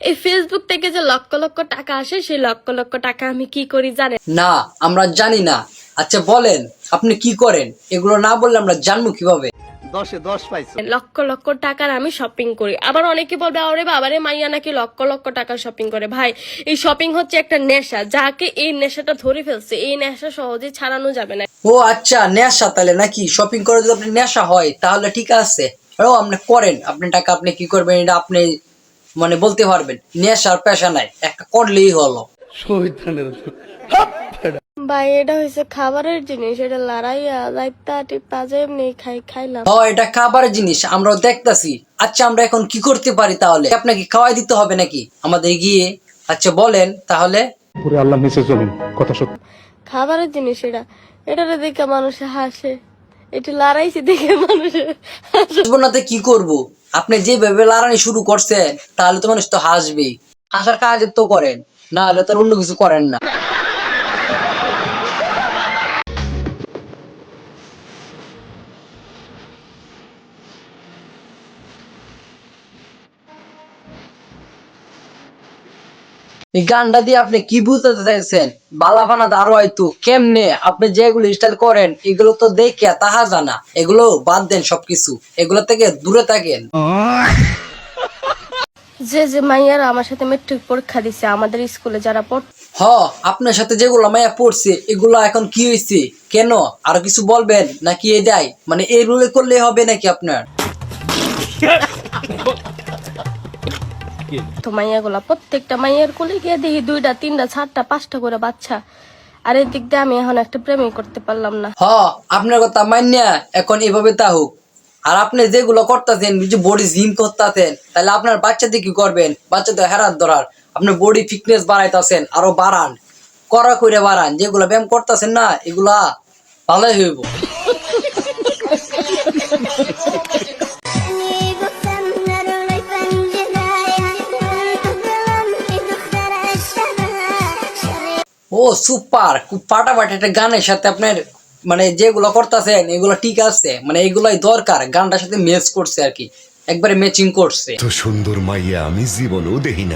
এই ফেসবুক থেকে যে লক্ষ লক্ষ টাকা আসে সেই লক্ষ লক্ষ টাকা আমি কি করি জানেন? না আমরা জানি না। আচ্ছা বলেন আপনি কি করেন? এগুলো না বললে আমরা জানব কীভাবে? দশে দশ পাইছো। লক্ষ লক্ষ টাকার আমি শপিং করি। আবার অনেকে বলবে আরে বাবারে মাইয়া নাকি লক্ষ লক্ষ টাকার শপিং করে। ভাই এই শপিং হচ্ছে একটা নেশা। যাকে এই নেশাটা ধরে ফেলছে এই নেশা সহজে ছাড়ানো যাবে না। ও আচ্ছা নেশা তাহলে নাকি? শপিং করে যদি আপনি নেশা হয় তাহলে ঠিক আছে। ও আপনি করেন। আপনি টাকা আপনি কি করবেন? এটা আপনি মানে বলতে পারবেন নেশার পেশা নাই একটা করলেই হলো। ভাই এটা হয়েছে খাবারের জিনিস এটা লড়াইয়া লাইতা টিপা যে এমনি খাই খাইলাম। ও এটা খাবারের জিনিস আমরাও দেখতাছি। আচ্ছা আমরা এখন কি করতে পারি তাহলে? আপনাকে খাওয়াই দিতে হবে নাকি? আমাদের গিয়ে আচ্ছা বলেন তাহলে। পুরে আল্লাহ নিচে জমিন কথা সত্য। খাবারের জিনিস এটা এটারে দেখে মানুষে হাসে। এটা লড়াইছে দেখে মানুষে জীবনাতে কি করব? আপনি যেভাবে লাড়ানি শুরু করছে, তাহলে তো মানুষ তো হাসবেই। হাসার কাজ তো করেন না হলে তো অন্য কিছু করেন না। এই গানটা দিয়ে আপনি কি বুঝতে চাইছেন? বালাফানা আরও হয়তো কেমনে আপনি যেগুলো স্টাইল করেন এগুলো তো দেখে তাহা জানা। এগুলো বাদ দেন সবকিছু। এগুলো থেকে দূরে থাকেন। যে যে মাইয়ারা আমার সাথে মেট্রিক পরীক্ষা দিছে আমাদের স্কুলে যারা পড় হ আপনার সাথে যেগুলো মায়া পড়ছে এগুলো এখন কি হয়েছে কেন? আর কিছু বলবেন? নাকি এটাই মানে এই রুলে করলে হবে নাকি আপনার? তো মাইয়াগুলা প্রত্যেকটা মাইয়ার কোলে গিয়ে দেখি দুইটা তিনটা চারটা পাঁচটা করে বাচ্চা। আর এর দিক দিয়ে আমি এখন একটা প্রেমই করতে পারলাম না। হ আপনার কথা মান্যা এখন এভাবে তা হোক। আর আপনি যেগুলো করতেছেন যে বডি জিম করতেছেন তাহলে আপনার বাচ্চাদের কি করবেন? বাচ্চাদের হেরাত ধরার। আপনার বডি ফিটনেস বাড়াইতেছেন আরও বাড়ান। করা করে বাড়ান যেগুলো ব্যায়াম করতেছেন না এগুলা ভালোই হইব। ও, সুপার। খুব ফাটাফাটি একটা গানের সাথে আপনার মানে যেগুলো করতেছেন, এগুলো ঠিক আছে। মানে এগুলাই দরকার। গানটার সাথে ম্যাচ করছে আর কি। একবারে ম্যাচিং করছে। তো সুন্দর মাইয়া, আমি জীবনও দেখি না।